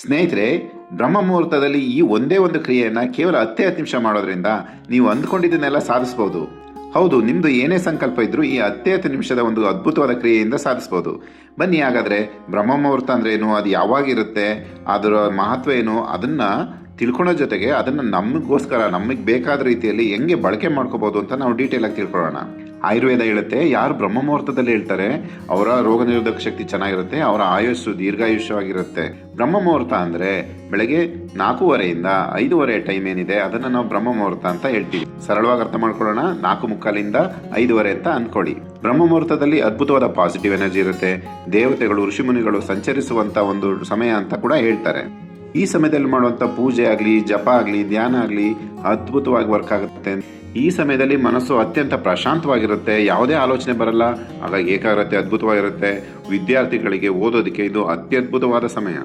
ಸ್ನೇಹಿತರೆ ಬ್ರಹ್ಮ ಮುಹೂರ್ತದಲ್ಲಿ ಈ ಒಂದೇ ಒಂದು ಕ್ರಿಯೆಯನ್ನು ಕೇವಲ ಹತ್ತೇ ಹತ್ತು ನಿಮಿಷ ಮಾಡೋದ್ರಿಂದ ನೀವು ಅಂದ್ಕೊಂಡಿದ್ದನ್ನೆಲ್ಲ ಸಾಧಿಸ್ಬೋದು. ಹೌದು ನಿಮ್ಮದು ಏನೇ ಸಂಕಲ್ಪ ಇದ್ದರೂ ಈ ಹತ್ತೇ ಹತ್ತು ನಿಮಿಷದ ಒಂದು ಅದ್ಭುತವಾದ ಕ್ರಿಯೆಯಿಂದ ಸಾಧಿಸ್ಬೋದು. ಬನ್ನಿ ಹಾಗಾದರೆ ಬ್ರಹ್ಮ ಮುಹೂರ್ತ ಅಂದ್ರೆ ಏನು, ಅದು ಯಾವಾಗಿರುತ್ತೆ ಅದರ ಮಹತ್ವ ಏನು, ಅದನ್ನು ತಿಳ್ಕೊಳ್ಳೋ ಜೊತೆಗೆ ಅದನ್ನು ನಮಗೋಸ್ಕರ ನಮಗೆ ಬೇಕಾದ ರೀತಿಯಲ್ಲಿ ಹೆಂಗೆ ಬಳಕೆ ಮಾಡ್ಕೋಬೋದು ಅಂತ ನಾವು ಡೀಟೇಲ್ ಆಗಿ ತಿಳ್ಕೊಳ್ಳೋಣ. ಆಯುರ್ವೇದ ಹೇಳುತ್ತೆ, ಯಾರು ಬ್ರಹ್ಮ ಮುಹೂರ್ತದಲ್ಲಿ ಹೇಳ್ತಾರೆ, ಅವರ ರೋಗ ನಿರೋಧಕ ಶಕ್ತಿ ಚೆನ್ನಾಗಿರುತ್ತೆ, ಅವರ ಆಯುಸ್ಸು ದೀರ್ಘಾಯುಷ್ಯವಾಗಿರುತ್ತೆ. ಬ್ರಹ್ಮ ಮುಹೂರ್ತ ಅಂದ್ರೆ ಬೆಳಗ್ಗೆ ನಾಲ್ಕೂವರೆಯಿಂದ ಐದೂವರೆ ಟೈಮ್ ಏನಿದೆ, ಅದನ್ನ ನಾವು ಬ್ರಹ್ಮ ಮುಹೂರ್ತ ಅಂತ ಹೇಳ್ತೀವಿ. ಸರಳವಾಗಿ ಅರ್ಥ ಮಾಡ್ಕೊಳ್ಳೋಣ, ನಾಲ್ಕು ಮುಕ್ಕಾಲಿಂದ ಐದೂವರೆ ಅಂತ ಅನ್ಕೊಳ್ಳಿ. ಬ್ರಹ್ಮ ಮುಹೂರ್ತದಲ್ಲಿ ಅದ್ಭುತವಾದ ಪಾಸಿಟಿವ್ ಎನರ್ಜಿ ಇರುತ್ತೆ, ದೇವತೆಗಳು ಋಷಿಮುನಿಗಳು ಸಂಚರಿಸುವಂತ ಒಂದು ಸಮಯ ಅಂತ ಕೂಡ ಹೇಳ್ತಾರೆ. ಈ ಸಮಯದಲ್ಲಿ ಮಾಡುವಂಥ ಪೂಜೆ ಆಗಲಿ, ಜಪ ಆಗಲಿ, ಧ್ಯಾನ ಆಗಲಿ ಅದ್ಭುತವಾಗಿ ವರ್ಕ್ ಆಗುತ್ತೆ. ಈ ಸಮಯದಲ್ಲಿ ಮನಸ್ಸು ಅತ್ಯಂತ ಪ್ರಶಾಂತವಾಗಿರುತ್ತೆ. ಯಾವುದೇ ಆಲೋಚನೆ ಬರಲ್ಲ. ಹಾಗಾಗಿ ಏಕಾಗ್ರತೆ ಅದ್ಭುತವಾಗಿರುತ್ತೆ. ವಿದ್ಯಾರ್ಥಿಗಳಿಗೆ ಓದೋದಕ್ಕೆ ಇದು ಅತ್ಯದ್ಭುತವಾದ ಸಮಯ.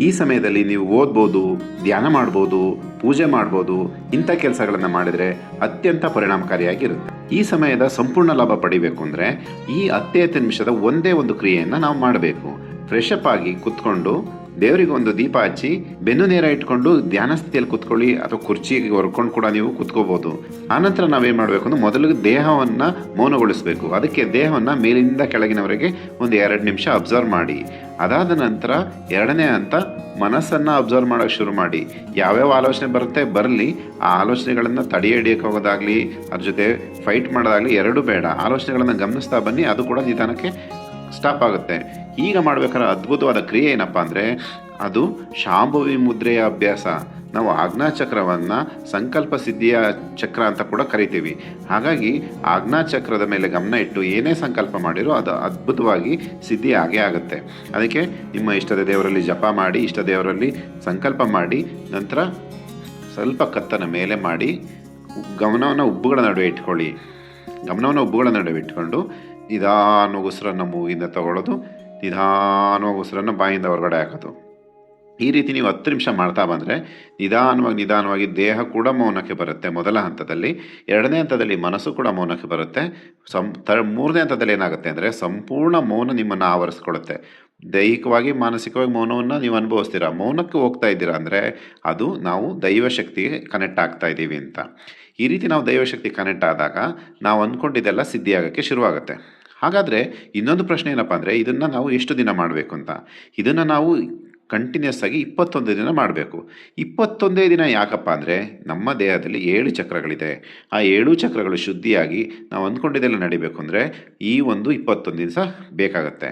ಈ ಸಮಯದಲ್ಲಿ ನೀವು ಓದ್ಬೋದು, ಧ್ಯಾನ ಮಾಡ್ಬೋದು, ಪೂಜೆ ಮಾಡ್ಬೋದು, ಇಂಥ ಕೆಲಸಗಳನ್ನು ಮಾಡಿದರೆ ಅತ್ಯಂತ ಪರಿಣಾಮಕಾರಿಯಾಗಿರುತ್ತೆ. ಈ ಸಮಯದ ಸಂಪೂರ್ಣ ಲಾಭ ಪಡಿಬೇಕು ಅಂದರೆ ಈ ಹತ್ತೇ ಹತ್ತು ನಿಮಿಷದ ಒಂದೇ ಒಂದು ಕ್ರಿಯೆಯನ್ನು ನಾವು ಮಾಡಬೇಕು. ಫ್ರೆಶ್ ಅಪ್ ಆಗಿ ಕುತ್ಕೊಂಡು ದೇವರಿಗೆ ಒಂದು ದೀಪ ಹಚ್ಚಿ ಬೆನ್ನು ನೇರ ಇಟ್ಕೊಂಡು ಧ್ಯಾನ ಸ್ಥಿತಿಯಲ್ಲಿ ಕುತ್ಕೊಳ್ಳಿ ಅಥವಾ ಕುರ್ಚಿಗೆ ಹೊರ್ಕೊಂಡು ಕೂಡ ನೀವು ಕುತ್ಕೋಬಹುದು ಆನಂತರ ನಾವೇನ್ ಮಾಡಬೇಕು ಅಂದ್ರೆ ಮೊದಲು ದೇಹವನ್ನ ಮೌನಗೊಳಿಸಬೇಕು. ಅದಕ್ಕೆ ದೇಹವನ್ನ ಮೇಲಿಂದ ಕೆಳಗಿನವರೆಗೆ ಒಂದು ಎರಡು ನಿಮಿಷ ಅಬ್ಸರ್ವ್ ಮಾಡಿ. ಅದಾದ ನಂತರ ಎರಡನೇ ಹಂತ ಮನಸ್ಸನ್ನ ಅಬ್ಸರ್ವ್ ಮಾಡೋಕೆ ಶುರು ಮಾಡಿ. ಯಾವ್ಯಾವ ಆಲೋಚನೆ ಬರುತ್ತೆ ಬರಲಿ. ಆ ಆಲೋಚನೆಗಳನ್ನು ತಡೆ ಹಿಡಿಯಕ್ಕೆ ಹೋಗೋದಾಗ್ಲಿ, ಅದ್ರ ಜೊತೆ ಫೈಟ್ ಮಾಡೋದಾಗಲಿ ಎರಡೂ ಬೇಡ. ಆಲೋಚನೆಗಳನ್ನು ಗಮನಿಸ್ತಾ ಬನ್ನಿ, ಅದು ಕೂಡ ನಿಧಾನಕ್ಕೆ ಸ್ಟಾಪ್ ಆಗುತ್ತೆ. ಈಗ ಮಾಡ್ಬೇಕಾದ್ರೆ ಅದ್ಭುತವಾದ ಕ್ರಿಯೆ ಏನಪ್ಪ ಅಂದರೆ ಅದು ಶಾಂಭವಿ ಮುದ್ರೆಯ ಅಭ್ಯಾಸ. ನಾವು ಆಜ್ಞಾ ಚಕ್ರವನ್ನು ಸಂಕಲ್ಪ ಸಿದ್ಧಿಯ ಚಕ್ರ ಅಂತ ಕೂಡ ಕರಿತೀವಿ. ಹಾಗಾಗಿ ಆಜ್ಞಾ ಚಕ್ರದ ಮೇಲೆ ಗಮನ ಇಟ್ಟು ಏನೇ ಸಂಕಲ್ಪ ಮಾಡಿರೋ ಅದು ಅದ್ಭುತವಾಗಿ ಸಿದ್ಧಿ ಆಗೇ ಆಗುತ್ತೆ. ಅದಕ್ಕೆ ನಿಮ್ಮ ಇಷ್ಟದ ದೇವರಲ್ಲಿ ಜಪ ಮಾಡಿ, ಇಷ್ಟ ದೇವರಲ್ಲಿ ಸಂಕಲ್ಪ ಮಾಡಿ, ನಂತರ ಸ್ವಲ್ಪ ಕತ್ತನ ಮೇಲೆ ಮಾಡಿ, ಗಮನವನ್ನು ಉಬ್ಬುಗಳ ನಡುವೆ ಇಟ್ಕೊಳ್ಳಿ. ಗಮನವನ್ನು ಉಬ್ಬುಗಳ ನಡುವೆ ಇಟ್ಕೊಂಡು ಇದಾನು ಉಸಿರನ್ನು ಮೂಗಿಂದ ತಗೊಳ್ಳೋದು. ನಿಧಾನವಾಗಿ ಉಸಿರನ್ನು ಬಾಯಿಂದ ಹೊರಗಡೆ ಹಾಕೋದು. ಈ ರೀತಿ ನೀವು ಹತ್ತು ನಿಮಿಷ ಮಾಡ್ತಾ ಬಂದರೆ ನಿಧಾನವಾಗಿ ನಿಧಾನವಾಗಿ ದೇಹ ಕೂಡ ಮೌನಕ್ಕೆ ಬರುತ್ತೆ. ಮೊದಲ ಹಂತದಲ್ಲಿ, ಎರಡನೇ ಹಂತದಲ್ಲಿ ಮನಸ್ಸು ಕೂಡ ಮೌನಕ್ಕೆ ಬರುತ್ತೆ. ಸಂ, ತ, ಮೂರನೇ ಹಂತದಲ್ಲಿ ಏನಾಗುತ್ತೆ ಅಂದರೆ ಸಂಪೂರ್ಣ ಮೌನ ನಿಮ್ಮನ್ನು ಆವರಿಸ್ಕೊಳ್ಳುತ್ತೆ. ದೈಹಿಕವಾಗಿ, ಮಾನಸಿಕವಾಗಿ ಮೌನವನ್ನು ನೀವು ಅನುಭವಿಸ್ತೀರಾ? ಮೌನಕ್ಕೆ ಹೋಗ್ತಾ ಇದ್ದೀರಾ ಅಂದರೆ ಅದು ನಾವು ದೈವಶಕ್ತಿಗೆ ಕನೆಕ್ಟ್ ಆಗ್ತಾ ಇದ್ದೀವಿ ಅಂತ. ಈ ರೀತಿ ನಾವು ದೈವಶಕ್ತಿ ಕನೆಕ್ಟ್ ಆದಾಗ ನಾವು ಅಂದ್ಕೊಂಡಿದ್ದೆಲ್ಲ ಸಿದ್ಧಿಯಾಗೋಕ್ಕೆ ಶುರುವಾಗುತ್ತೆ. ಹಾಗಾದರೆ ಇನ್ನೊಂದು ಪ್ರಶ್ನೆ ಏನಪ್ಪ ಅಂದರೆ ಇದನ್ನು ನಾವು ಎಷ್ಟು ದಿನ ಮಾಡಬೇಕು ಅಂತ. ಇದನ್ನು ನಾವು ಕಂಟಿನ್ಯೂಸ್ ಆಗಿ ಇಪ್ಪತ್ತೊಂದು ದಿನ ಮಾಡಬೇಕು. ಇಪ್ಪತ್ತೊಂದೇ ದಿನ ಯಾಕಪ್ಪ ಅಂದರೆ ನಮ್ಮ ದೇಹದಲ್ಲಿ ಏಳು ಚಕ್ರಗಳಿದೆ. ಆ ಏಳು ಚಕ್ರಗಳು ಶುದ್ಧಿಯಾಗಿ ನಾವು ಅಂದ್ಕೊಂಡಿದ್ದೆಲ್ಲ ನಡಿಬೇಕು ಅಂದರೆ ಈ ಒಂದು ಇಪ್ಪತ್ತೊಂದು ದಿವಸ ಬೇಕಾಗತ್ತೆ.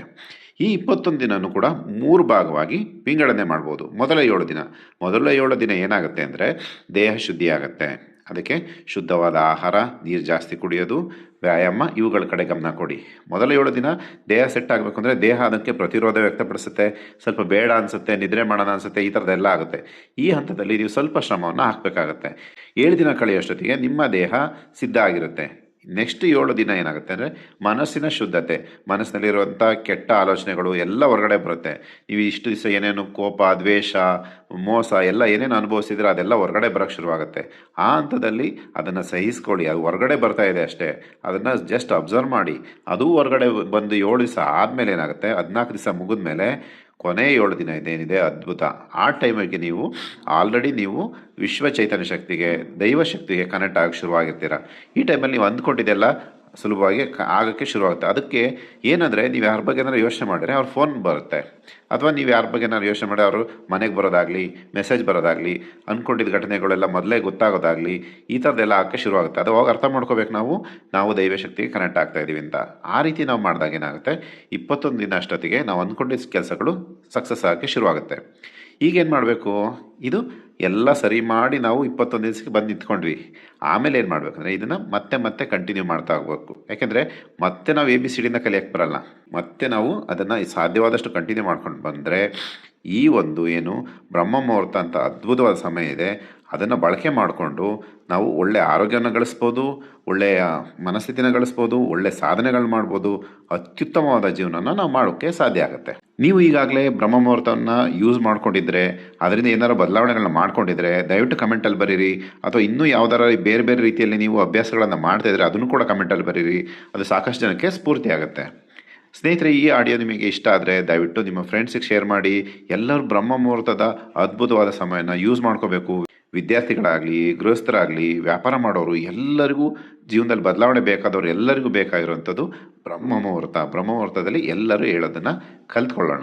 ಈ ಇಪ್ಪತ್ತೊಂದು ದಿನನೂ ಕೂಡ ಮೂರು ಭಾಗವಾಗಿ ವಿಂಗಡಣೆ ಮಾಡ್ಬೋದು. ಮೊದಲ ಏಳು ದಿನ. ಮೊದಲ ಏಳು ದಿನ ಏನಾಗುತ್ತೆ ಅಂದರೆ ದೇಹ ಶುದ್ಧಿ ಆಗುತ್ತೆ ಅದಕ್ಕೆ ಶುದ್ಧವಾದ ಆಹಾರ, ನೀರು ಜಾಸ್ತಿ ಕುಡಿಯೋದು, ವ್ಯಾಯಾಮ, ಇವುಗಳ ಕಡೆ ಗಮನ ಕೊಡಿ. ಮೊದಲ ಏಳು ದಿನ ದೇಹ ಸೆಟ್ ಆಗಬೇಕು ಅಂದರೆ ದೇಹ ಅದಕ್ಕೆ ಪ್ರತಿರೋಧ ವ್ಯಕ್ತಪಡಿಸುತ್ತೆ. ಸ್ವಲ್ಪ ಬೇಡ ಅನಿಸುತ್ತೆ, ನಿದ್ರೆ ಮಾಡೋಣ ಅನಿಸುತ್ತೆ, ಈ ಥರದ್ದೆಲ್ಲ ಆಗುತ್ತೆ. ಈ ಹಂತದಲ್ಲಿ ನೀವು ಸ್ವಲ್ಪ ಶ್ರಮವನ್ನು ಹಾಕಬೇಕಾಗತ್ತೆ. ಏಳು ದಿನ ಕಳೆಯೋಷ್ಟೊತ್ತಿಗೆ ನಿಮ್ಮ ದೇಹ ಸಿದ್ಧ ಆಗಿರುತ್ತೆ. ನೆಕ್ಸ್ಟ್ ಏಳು ದಿನ ಏನಾಗುತ್ತೆ ಅಂದರೆ ಮನಸ್ಸಿನ ಶುದ್ಧತೆ ಮನಸ್ಸಿನಲ್ಲಿರುವಂಥ ಕೆಟ್ಟ ಆಲೋಚನೆಗಳು ಎಲ್ಲ ಹೊರಗಡೆ ಬರುತ್ತೆ. ನೀವು ಇಷ್ಟು ದಿವಸ ಏನೇನು ಕೋಪ, ದ್ವೇಷ, ಮೋಸ ಎಲ್ಲ ಏನೇನು ಅನುಭವಿಸಿದ್ರೆ ಅದೆಲ್ಲ ಹೊರಗಡೆ ಬರೋಕ್ಕೆ ಶುರುವಾಗುತ್ತೆ. ಆ ಹಂತದಲ್ಲಿ ಅದನ್ನು ಸಹಿಸ್ಕೊಳ್ಳಿ. ಅದು ಹೊರಗಡೆ ಬರ್ತಾ ಇದೆ ಅಷ್ಟೇ. ಅದನ್ನು ಜಸ್ಟ್ ಅಬ್ಸರ್ವ್ ಮಾಡಿ. ಅದು ಹೊರಗಡೆ ಬಂದು ಏಳು ದಿವಸ ಆದಮೇಲೆ ಏನಾಗುತ್ತೆ? ಹದಿನಾಲ್ಕು ದಿವಸ ಮುಗಿದ ಮೇಲೆ ಕೊನೆ ಏಳು ದಿನ ಇದೇನಿದೆ ಅದ್ಭುತ. ಆ ಟೈಮಿಗೆ ನೀವು ಆಲ್ರೆಡಿ ನೀವು ವಿಶ್ವ ಚೈತನ್ಯ ಶಕ್ತಿಗೆ, ದೈವ ಶಕ್ತಿಗೆ ಕನೆಕ್ಟ್ ಆಗಕ್ಕೆ ಶುರುವಾಗಿರ್ತೀರ. ಈ ಟೈಮಲ್ಲಿ ನೀವು ಅಂದ್ಕೊಂಡಿದ್ದೆಲ್ಲ ಸುಲಭವಾಗಿ ಆಗೋಕ್ಕೆ ಶುರುವಾಗುತ್ತೆ. ಅದಕ್ಕೆ ಏನಂದರೆ ನೀವು ಯಾರ ಬಗ್ಗೆ ಏನಾದ್ರು ಯೋಚನೆ ಮಾಡಿದ್ರೆ ಅವ್ರ ಫೋನ್ ಬರುತ್ತೆ. ಅಥವಾ ನೀವು ಯಾರ ಬಗ್ಗೆ ಏನಾದ್ರು ಯೋಚನೆ ಮಾಡಿ ಅವರು ಮನೆಗೆ ಬರೋದಾಗಲಿ ಮೆಸೇಜ್ ಬರೋದಾಗಲಿ ಅಂದ್ಕೊಂಡಿದ್ದ ಘಟನೆಗಳೆಲ್ಲ ಮೊದಲೇ ಗೊತ್ತಾಗೋದಾಗಲಿ, ಈ ಥರದ್ದೆಲ್ಲ ಆಗಕ್ಕೆ ಶುರುವಾಗುತ್ತೆ. ಅದು ಅವಾಗ ಅರ್ಥ ಮಾಡ್ಕೋಬೇಕು ನಾವು ನಾವು ದೈವಶಕ್ತಿಗೆ ಕನೆಕ್ಟ್ ಆಗ್ತಾ ಇದ್ದೀವಿ ಅಂತ. ಆ ರೀತಿ ನಾವು ಮಾಡಿದಾಗ ಏನಾಗುತ್ತೆ? ಇಪ್ಪತ್ತೊಂದು ದಿನ ಅಷ್ಟೊತ್ತಿಗೆ ನಾವು ಅಂದ್ಕೊಂಡಿದ್ದ ಕೆಲಸಗಳು ಸಕ್ಸಸ್ ಆಗೋಕ್ಕೆ ಶುರುವಾಗುತ್ತೆ. ಈಗೇನು ಮಾಡಬೇಕು? ಇದು ಎಲ್ಲ ಸರಿ ಮಾಡಿ ನಾವು ಇಪ್ಪತ್ತೊಂದು ದಿವಸಕ್ಕೆ ಬಂದು ನಿಂತ್ಕೊಂಡ್ವಿ. ಆಮೇಲೆ ಏನು ಮಾಡಬೇಕಂದ್ರೆ ಇದನ್ನು ಮತ್ತೆ ಮತ್ತೆ ಕಂಟಿನ್ಯೂ ಮಾಡ್ತಾ ಹೋಗ್ಬೇಕು. ಯಾಕೆಂದರೆ ಮತ್ತೆ ನಾವು ಎ ಬಿ ಸಿ ಡಿನ ಕಲಿಯಕ್ಕೆ ಬರಲ್ಲ. ಮತ್ತೆ ನಾವು ಅದನ್ನು ಸಾಧ್ಯವಾದಷ್ಟು ಕಂಟಿನ್ಯೂ ಮಾಡ್ಕೊಂಡು ಬಂದರೆ ಈ ಒಂದು ಏನು ಬ್ರಹ್ಮ ಮುಹೂರ್ತ ಅಂತ ಅದ್ಭುತವಾದ ಸಮಯ ಇದೆ. ಅದನ್ನು ಬಳಕೆ ಮಾಡಿಕೊಂಡು ನಾವು ಒಳ್ಳೆ ಆರೋಗ್ಯನ ಗಳಿಸ್ಬೋದು ಒಳ್ಳೆಯ ಮನಸ್ಥಿತಿನ ಗಳಿಸ್ಬೋದು, ಒಳ್ಳೆ ಸಾಧನೆಗಳು ಮಾಡ್ಬೋದು, ಅತ್ಯುತ್ತಮವಾದ ಜೀವನನ ನಾವು ಮಾಡೋಕ್ಕೆ ಸಾಧ್ಯ ಆಗುತ್ತೆ. ನೀವು ಈಗಾಗಲೇ ಬ್ರಹ್ಮ ಮುಹೂರ್ತವನ್ನು ಯೂಸ್ ಮಾಡ್ಕೊಂಡಿದ್ರೆ, ಅದರಿಂದ ಏನಾದರೂ ಬದಲಾವಣೆಗಳನ್ನ ಮಾಡ್ಕೊಂಡಿದ್ರೆ, ದಯವಿಟ್ಟು ಕಮೆಂಟಲ್ಲಿ ಬರೀರಿ. ಅಥವಾ ಇನ್ನೂ ಯಾವ್ದಾರ ಬೇರೆ ಬೇರೆ ರೀತಿಯಲ್ಲಿ ನೀವು ಅಭ್ಯಾಸಗಳನ್ನು ಮಾಡ್ತಾ ಇದ್ರೆ ಅದನ್ನು ಕೂಡ ಕಮೆಂಟಲ್ಲಿ ಬರೀರಿ. ಅದು ಸಾಕಷ್ಟು ಜನಕ್ಕೆ ಸ್ಫೂರ್ತಿ ಆಗುತ್ತೆ. ಸ್ನೇಹಿತರೆ, ಈ ಆಡಿಯೋ ನಿಮಗೆ ಇಷ್ಟ ಆದರೆ ದಯವಿಟ್ಟು ನಿಮ್ಮ ಫ್ರೆಂಡ್ಸಿಗೆ ಶೇರ್ ಮಾಡಿ. ಎಲ್ಲರೂ ಬ್ರಹ್ಮ ಮುಹೂರ್ತದ ಅದ್ಭುತವಾದ ಸಮಯನ ಯೂಸ್ ಮಾಡ್ಕೋಬೇಕು. ವಿದ್ಯಾರ್ಥಿಗಳಾಗಲಿ, ಗೃಹಸ್ಥರಾಗಲಿ, ವ್ಯಾಪಾರ ಮಾಡೋರು, ಎಲ್ಲರಿಗೂ ಜೀವನದಲ್ಲಿ ಬದಲಾವಣೆ ಬೇಕಾದವರು ಎಲ್ಲರಿಗೂ ಬೇಕಾಗಿರುವಂಥದ್ದು ಬ್ರಹ್ಮ ಮುಹೂರ್ತ. ಬ್ರಹ್ಮ ಮುಹೂರ್ತದಲ್ಲಿ ಎಲ್ಲರೂ ಹೇಳೋದನ್ನು ಕಲ್ತ್ಕೊಳ್ಳೋಣ.